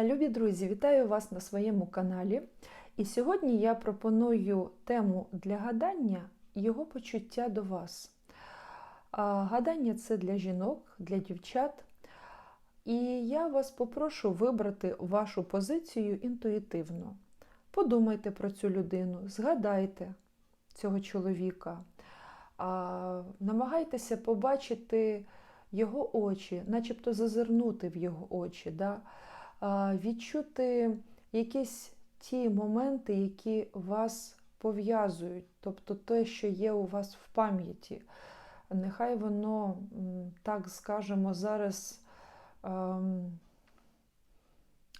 Любі друзі, вітаю вас на своєму каналі. І сьогодні я пропоную тему для гадання його почуття до вас. Гадання це для жінок, для дівчат. І я вас попрошу вибрати вашу позицію інтуїтивно. Подумайте про цю людину, згадайте цього чоловіка, намагайтеся побачити його очі, начебто зазирнути в його очі. Да? Відчути якісь ті моменти, які вас пов'язують, тобто те, що є у вас в пам'яті. Нехай воно, так скажемо, зараз ем,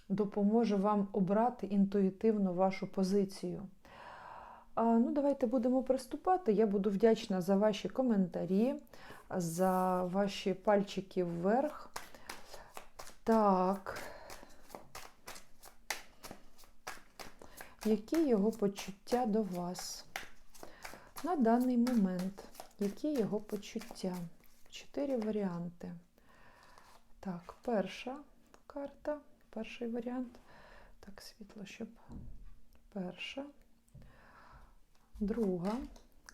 допоможе вам обрати інтуїтивно вашу позицію. Ну, Давайте будемо приступати. Я буду вдячна за ваші коментарі, за ваші пальчики вверх. Так. Які його почуття до вас на даний момент? Які його почуття? Чотири варіанти. Так, перша карта, перший варіант. Так, світло, щоб перша. Друга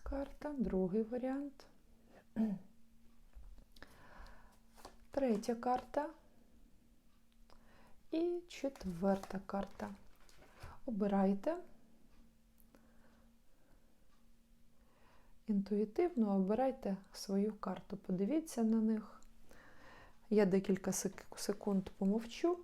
карта, другий варіант. Третя карта. І четверта карта. Обирайте. Інтуїтивно обирайте свою карту. Подивіться на них. Я декілька секунд помовчу.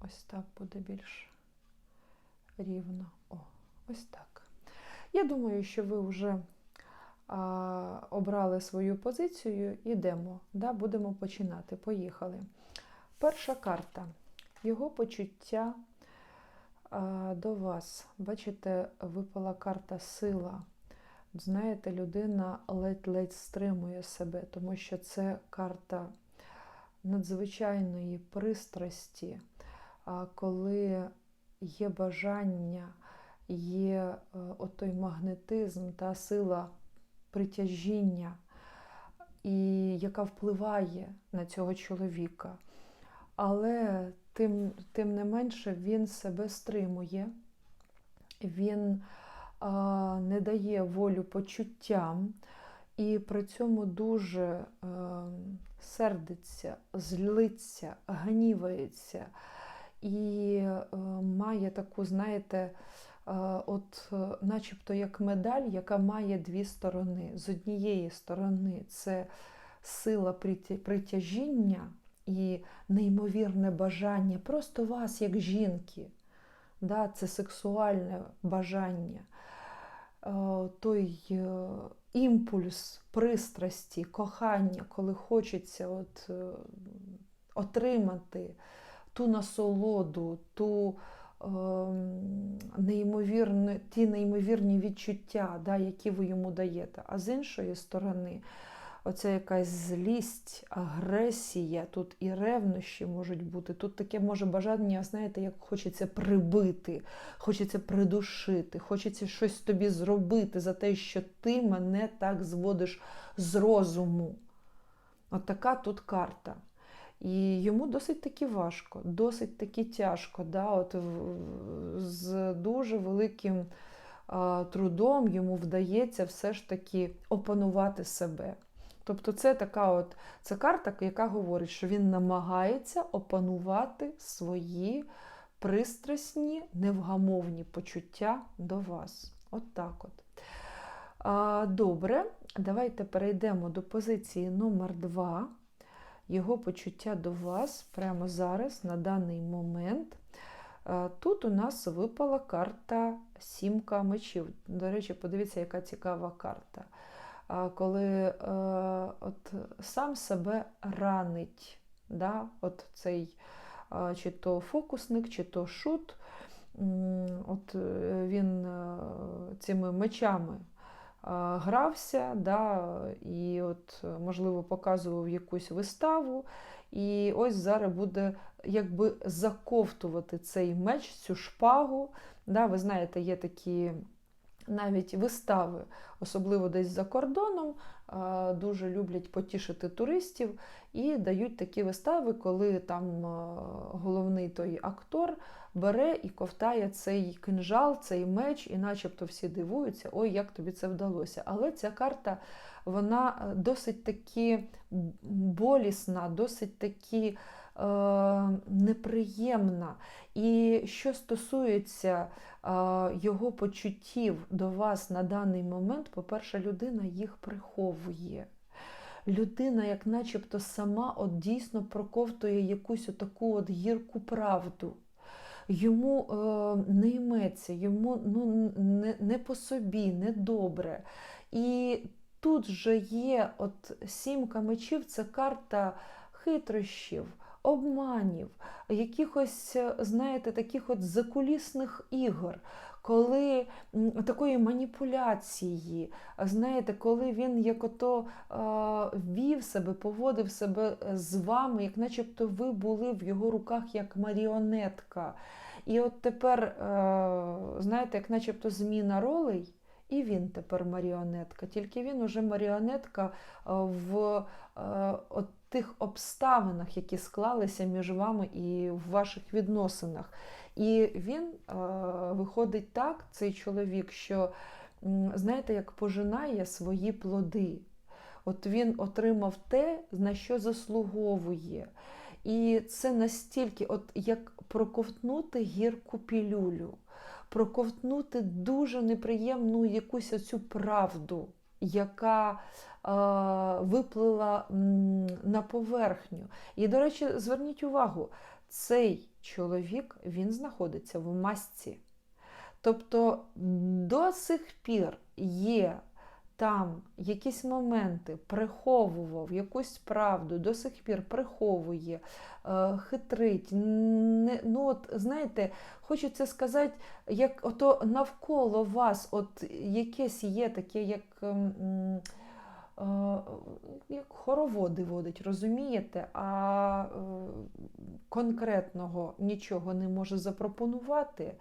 Ось так буде більш рівно. О, ось так. Я думаю, що ви вже обрали свою позицію, ідемо. Да, Будемо починати. Поїхали. Перша карта. Його почуття до вас. Бачите, випала карта сила. Знаєте, людина ледь-ледь стримує себе, тому що це карта надзвичайної пристрасті, коли є бажання, є е, отой магнетизм та сила притяжіння, і яка впливає на цього чоловіка. Але тим тим не менше він себе стримує, він а, не дає волю почуттям і при цьому дуже а, сердиться, злиться, гнівається і а, має таку, знаєте, от начебто як медаль, яка має дві сторони. З однієї сторони це сила притяжіння і неймовірне бажання, просто вас, як жінки, да, це сексуальне бажання, той е, імпульс пристрасті, кохання, коли хочеться от, е, отримати ту насолоду, ту неймовірні, ті неймовірні відчуття, да, які ви йому даєте. А з іншої сторони, оця якась злість, агресія, тут і ревнощі можуть бути. Тут таке може бажання, знаєте, як хочеться прибити, хочеться придушити, хочеться щось тобі зробити за те, що ти мене так зводиш з розуму. От така тут карта. І йому досить таки важко, досить таки тяжко. Да? От З дуже великим трудом йому вдається все ж таки опанувати себе. Тобто це така от це карта, яка говорить, що він намагається опанувати свої пристрасні, невгамовні почуття до вас. От так от. Добре, давайте перейдемо до позиції номер 2 його почуття до вас прямо зараз, на даний момент. Е, тут у нас випала карта Сімка мечів. До речі, подивіться, яка цікава карта. Е, коли е, от сам себе ранить, да? от цей чи то фокусник, чи то шут, от він цими мечами грався, да, і от, можливо, показував якусь виставу. І ось зараз буде якби заковтувати цей меч, цю шпагу. Да, Ви знаєте, є такі навіть вистави, особливо десь за кордоном, дуже люблять потішити туристів і дають такі вистави, коли там головний той актор бере і ковтає цей кинжал, цей меч, і начебто всі дивуються, ой, як тобі це вдалося. Але ця карта вона е, досить таки болісна, досить таки неприємна. І що стосується е, його почуттів до вас на даний момент, по-перше, людина їх приховує. Людина, як начебто, сама от дійсно проковтує якусь таку от гірку правду йому е, не йметься, йому ну, не, не по собі, не добре. І тут же є от сімка мечів це карта хитрощів, обманів, якихось, знаєте, таких от закулісних ігор. Коли такої маніпуляції, знаєте, коли він як ото е, вів себе, поводив себе з вами, як начебто ви були в його руках як маріонетка. І от тепер, е, знаєте, як начебто зміна ролей, і він тепер маріонетка, тільки він уже маріонетка е, в е, от тих обставинах, які склалися між вами і в ваших відносинах. І він виходить так, цей чоловік, що, знаєте, як пожинає свої плоди. От він отримав те, на що заслуговує. І це настільки, от як проковтнути гірку пілюлю, проковтнути дуже неприємну якусь оцю правду, яка е, виплила на поверхню. І, до речі, зверніть увагу, цей чоловік він знаходиться в масці. Тобто до сих пір є там якісь моменти приховував якусь правду, до сих пір приховує, е, хитрить. Не, ну от, Знаєте, хочеться сказати, як ото навколо вас от якесь є таке, як. Ем, е, як хороводи водить, розумієте, а е, конкретного нічого не може запропонувати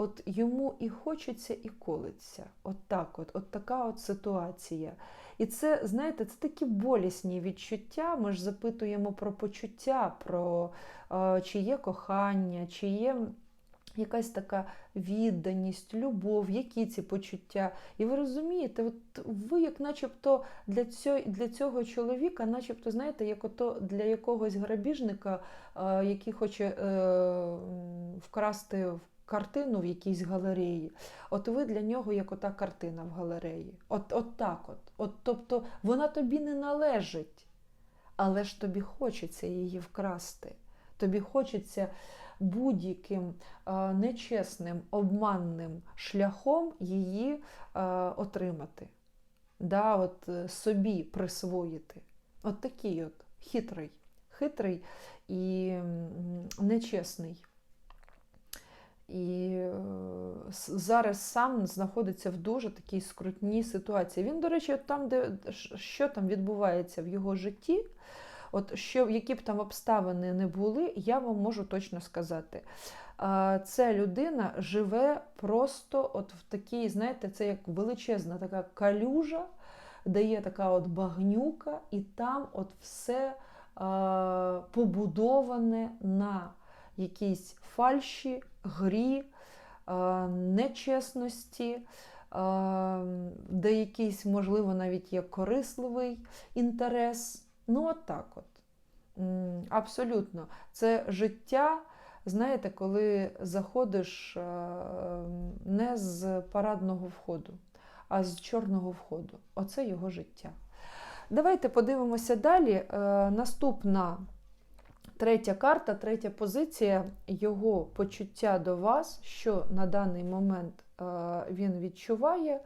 от йому і хочеться, і колиться. От так от, от така от ситуація. І це, знаєте, це такі болісні відчуття. Ми ж запитуємо про почуття, про е, чи є кохання, чи є. Якась така відданість, любов, які ці почуття. І ви розумієте, от ви, як начебто для цього для цього чоловіка, начебто, знаєте, як ото для якогось грабіжника, е, який хоче е, вкрасти в картину в якійсь галереї. От ви для нього як ота картина в галереї. От от так от. От, Тобто вона тобі не належить, але ж тобі хочеться її вкрасти. Тобі хочеться будь-яким е, нечесним, обманним шляхом її е, отримати, да, от, е, собі присвоїти. От такий от хитрий, хитрий і нечесний і е, зараз сам знаходиться в дуже такій скрутній ситуації. Він, до речі, там, де що там відбувається в його житті, от що, які б там обставини не були, я вам можу точно сказати. Ця людина живе просто от в такій, знаєте, це як величезна така калюжа, де є така от багнюка, і там от все побудоване на якійсь фальші, грі, нечесності, де якийсь, можливо, навіть є корисливий інтерес. Ну, от так от. Абсолютно. Це життя, знаєте, коли заходиш не з парадного входу, а з чорного входу. Оце його життя. Давайте подивимося далі. Е, наступна Третя карта, третя позиція, його почуття до вас, що на даний момент е, він відчуває.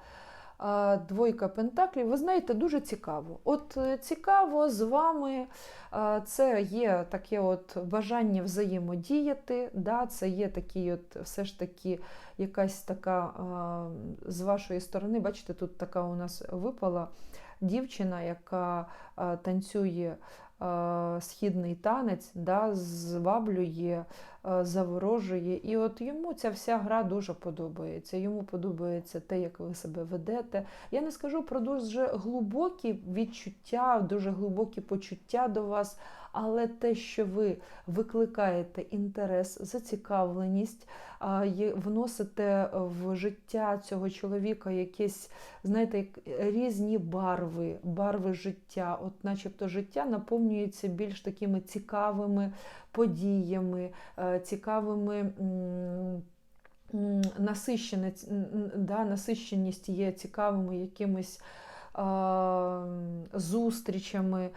Е, двойка Пентаклів, ви знаєте, дуже цікаво. От е, цікаво з вами це є таке от бажання взаємодіяти, да, це є такий от все ж таки якась така з вашої сторони, бачите, тут така у нас випала дівчина, яка танцює східний танець да, зваблює е, заворожує. І от йому ця вся гра дуже подобається. Йому подобається те, як ви себе ведете. Я не скажу про дуже глибокі відчуття, дуже глибокі почуття до вас, але те, що ви викликаєте інтерес, зацікавленість, вносите в життя цього чоловіка якісь, знаєте, різні барви, барви життя, от начебто життя наповнюється більш такими цікавими подіями, е, цікавими. м, да, насищеність є цікавими якимись зустрічами,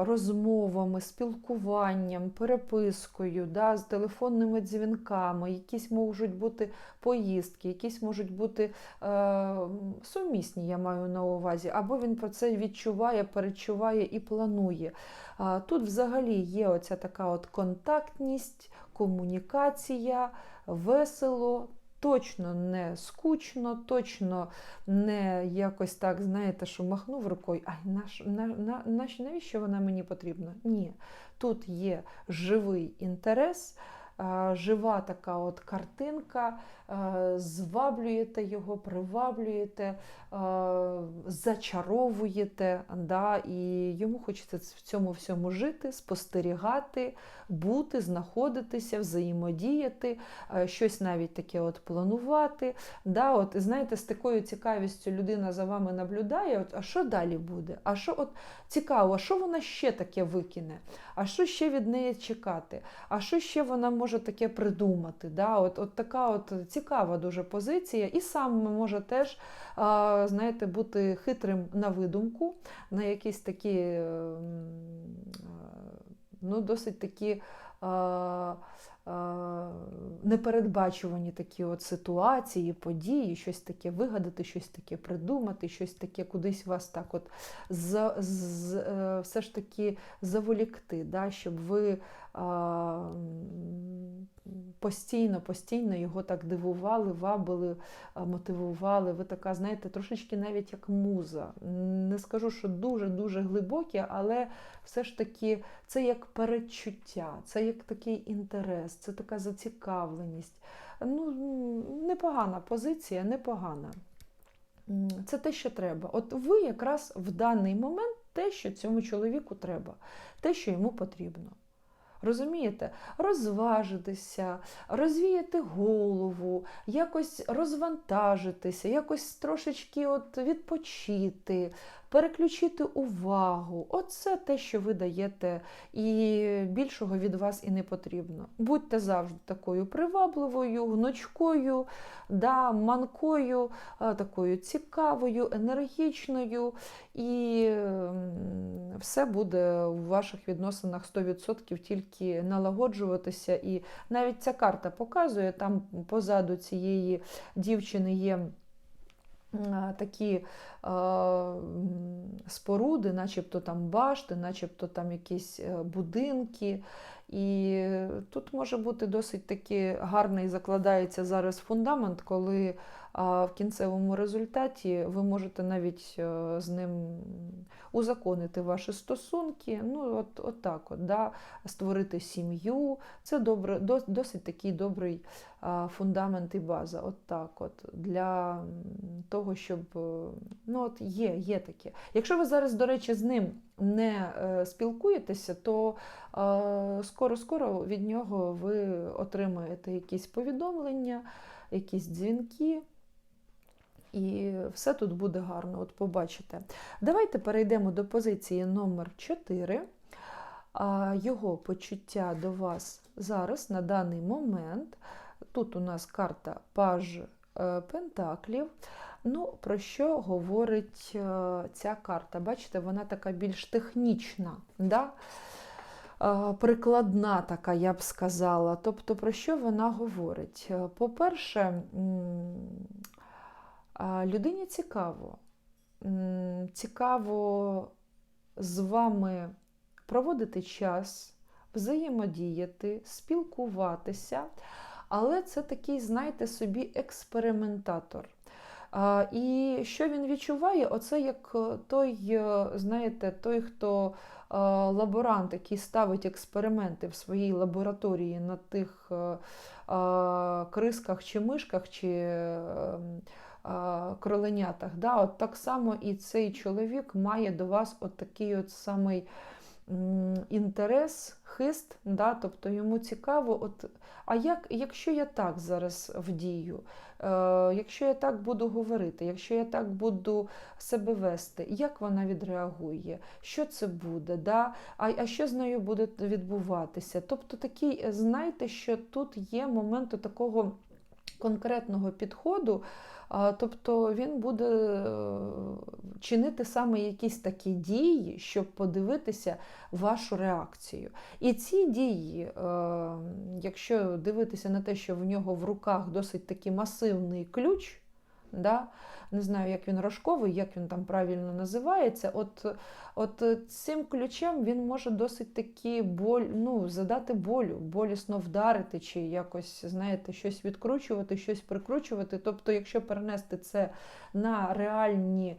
розмовами, спілкуванням, перепискою, да, з телефонними дзвінками, якісь можуть бути поїздки, якісь можуть бути е, сумісні, я маю на увазі, або він про це відчуває, перечуває і планує. Тут взагалі є оця така от контактність, комунікація, весело. Точно не скучно, точно не якось так, знаєте, що махнув рукою, ай, наш, на, на, навіщо вона мені потрібна? Ні. Тут є живий інтерес, а, жива така от картинка, зваблюєте його, приваблюєте, зачаровуєте, да, і йому хочеться в цьому всьому жити, спостерігати, бути, знаходитися, взаємодіяти, е, щось навіть таке от планувати. Да, от, і знаєте, з такою цікавістю людина за вами наблюдає, от, а що далі буде? А що от цікаво, а що вона ще таке викине? А що ще від неї чекати? А що ще вона може таке придумати? Да? От, от така от цікава дуже позиція, і сам може теж знаєте, бути хитрим на видумку, на якісь такі ем, ну, досить такі непередбачувані такі от ситуації, події, щось таке вигадати, щось таке придумати, щось таке кудись вас так от з, з, е, все ж таки заволікти, да, щоб ви постійно, постійно його так дивували, вабили, мотивували. Ви така, знаєте, трошечки навіть як муза. Не скажу, що дуже-дуже глибокі, але все ж таки це як передчуття, це як такий інтерес, це така зацікавленість. Ну, непогана позиція, непогана. Це те, що треба. От ви якраз в даний момент те, що цьому чоловіку треба, те, що йому потрібно. Розумієте? Розважитися, розвіяти голову, якось розвантажитися, якось трошечки от відпочити, переключити увагу. Оце те, що ви даєте, і більшого від вас і не потрібно. Будьте завжди такою привабливою, гнучкою, да, манкою, такою цікавою, енергічною, і все буде в ваших відносинах 100% тільки налагоджуватися. І навіть ця карта показує, там позаду цієї дівчини є. Такі е, споруди, начебто там башти, начебто там якісь е, будинки. І тут може бути досить таки гарний закладається зараз фундамент, коли а, в кінцевому результаті ви можете навіть е, з ним узаконити ваші стосунки. Ну, от, от так от, да, створити сім'ю. Це добре, досить такий добрий фундамент і база. От так от, для того, щоб е, ну, от є, є таке. Якщо ви зараз, до речі, з ним не е, спілкуєтеся, то скоро-скоро від нього ви отримаєте якісь повідомлення, якісь дзвінки. І все тут буде гарно, от побачите. Давайте перейдемо до позиції номер 4. А, Його почуття до вас зараз на даний момент. Тут у нас карта Паж е, Пентаклів. Ну, про що говорить е, ця карта? Бачите, вона така більш технічна, да? Е, прикладна така, я б сказала. Тобто, про що вона говорить? По-перше, людині цікаво. Цікаво з вами проводити час, взаємодіяти, спілкуватися. Але це такий, знаєте, собі експериментатор. І що він відчуває? Оце як е, той, е, знаєте, той, хто е, лаборант, який ставить експерименти в своїй лабораторії на тих крисках чи мишках, чи е, е, кроленятах. Да? От так само і цей чоловік має до вас от такий от самий інтерес, хист, да? тобто йому цікаво, от, а як, якщо я так зараз вдію, е, якщо я так буду говорити, якщо я так буду себе вести, як вона відреагує, що це буде, да? а, а що з нею буде відбуватися? Тобто такий, е, знайте, що тут є моменти такого конкретного підходу. Тобто він буде е, чинити саме якісь такі дії, щоб подивитися вашу реакцію. І ці дії, е, якщо дивитися на те, що в нього в руках досить такий масивний ключ, да, не знаю, як він рожковий, як він там правильно називається. От от цим ключем він може досить таки боль, ну, задати болю, болісно вдарити, чи якось, знаєте, щось відкручувати, щось прикручувати. Тобто, якщо перенести це на реальні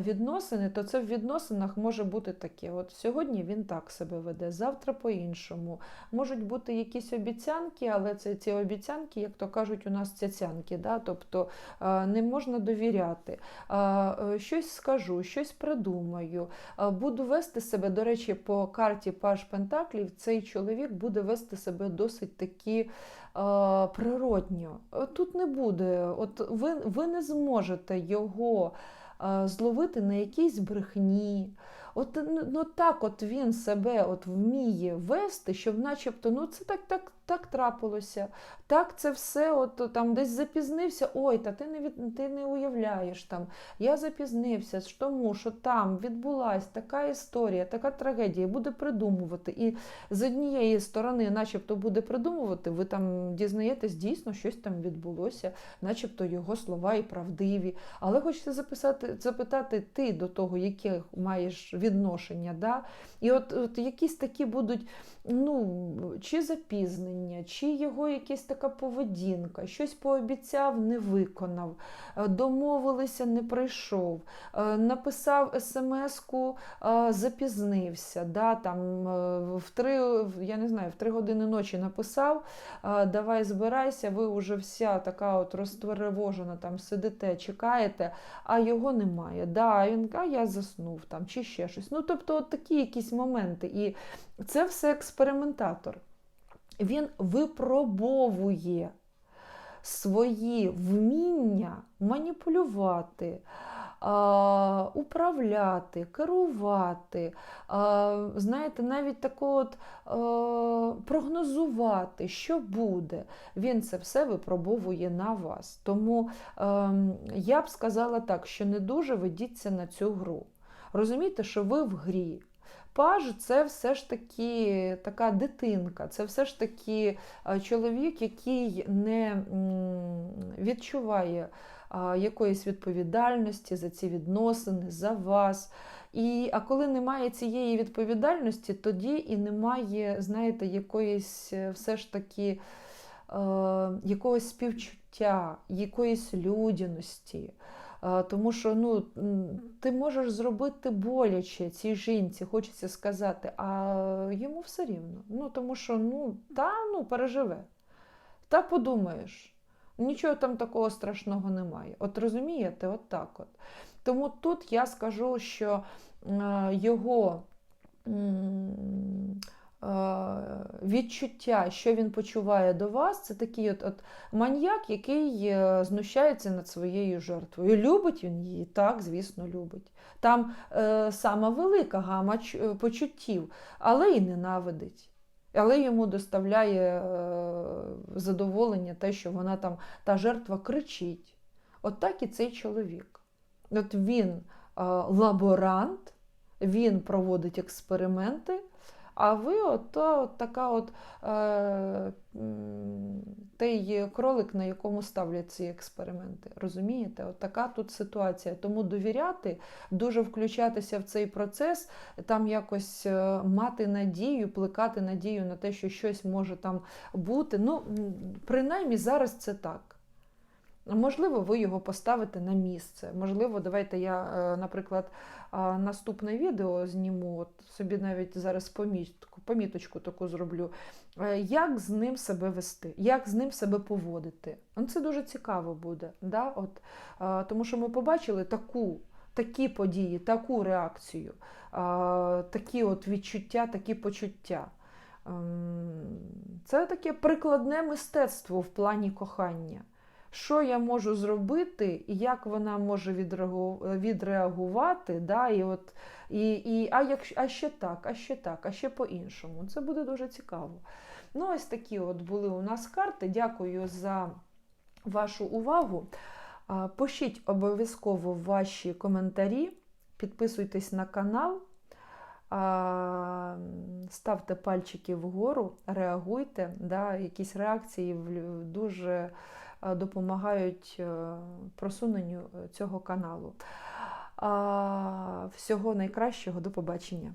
відносини, то це в відносинах може бути таке. От сьогодні він так себе веде, завтра по-іншому. Можуть бути якісь обіцянки, але це ці обіцянки, як то кажуть, у нас цяцянки. Да? Тобто не можна довіряти. Щось скажу, щось придумаю. Буду вести себе, до речі, по карті Паш Пентаклів, цей чоловік буде вести себе досить таки природньо. Тут не буде, от ви, ви не зможете його зловити на якійсь брехні. От ну, ну так от він себе от вміє вести, щоб начебто ну це так так так трапилося. Так, це все от там десь запізнився. Ой, та ти не ти не уявляєш там. Я запізнився, тому що там відбулася така історія, така трагедія, буде придумувати. І з однієї сторони, начебто, буде придумувати, ви там дізнаєтесь, дійсно щось там відбулося, начебто його слова і правдиві. Але хочеться записати, запитати ти до того, яке маєш відношення. Да? І от, от якісь такі будуть ну, чи запізнення, чи його якась така поведінка, щось пообіцяв, не виконав, е, домовилися, не прийшов, е, написав смс-ку, е, запізнився. да, там, в три, Я не знаю, в три години ночі написав, давай збирайся, ви вже вся така от розтверевожена, там сидите, чекаєте, а його немає. Да, Він а я заснув там, чи ще щось. Ну, Тобто, от такі якісь моменти. І це все експериментатор. Він випробовує свої вміння маніпулювати, управляти, керувати, знаєте, навіть тако от прогнозувати, що буде. Він це все випробовує на вас. Тому ем, я б сказала так, що не дуже ведіться на цю гру. Розумієте, що ви в грі. Паж це все ж таки така дитинка, це все ж таки чоловік, який не відчуває якоїсь відповідальності за ці відносини, за вас. І, А коли немає цієї відповідальності, тоді і немає, знаєте, якоїсь е, все ж таки е, якогось співчуття, якоїсь людяності. Тому що ну, ти можеш зробити боляче цій жінці, хочеться сказати, а йому все рівно. Ну, Тому що ну, та ну, переживе. Та подумаєш, нічого там такого страшного немає. От розумієте, от так от. Тому тут я скажу, що його. Е, відчуття, що він почуває до вас, це такий от, от маньяк, який е, знущається над своєю жертвою. Любить він її? Так, звісно, любить. Там е, сама велика гама е, почуттів, але і ненавидить. Але йому доставляє задоволення те, що вона там, та жертва кричить. От так і цей чоловік. От Він лаборант, він проводить експерименти. А ви от, от така от е, той кролик, на якому ставлять ці експерименти. Розумієте? От така тут ситуація. Тому довіряти, дуже включатися в цей процес, там якось е, мати надію, плекати надію на те, що щось може там бути. Ну, принаймні зараз це так. Можливо, ви його поставите на місце. Можливо, давайте я, е, наприклад, наступне відео зніму, от собі навіть зараз помітку, поміточку таку зроблю. Е, Як з ним себе вести, як з ним себе поводити. Ну, Це дуже цікаво буде. Да? От, тому що ми побачили таку, такі події, таку реакцію, такі от відчуття, такі почуття. Ем, Це таке прикладне мистецтво в плані кохання. Що я можу зробити, і як вона може відреагувати, да, і от, і, і, а, як, а ще так, а ще так, а ще по-іншому. Це буде дуже цікаво. Ну, ось такі от були у нас карти. Дякую за вашу увагу. Пишіть обов'язково ваші коментарі, підписуйтесь на канал, ставте пальчики вгору, реагуйте. Да, якісь реакції дуже допомагають е, просуненню е, цього каналу. Всього найкращого, до побачення.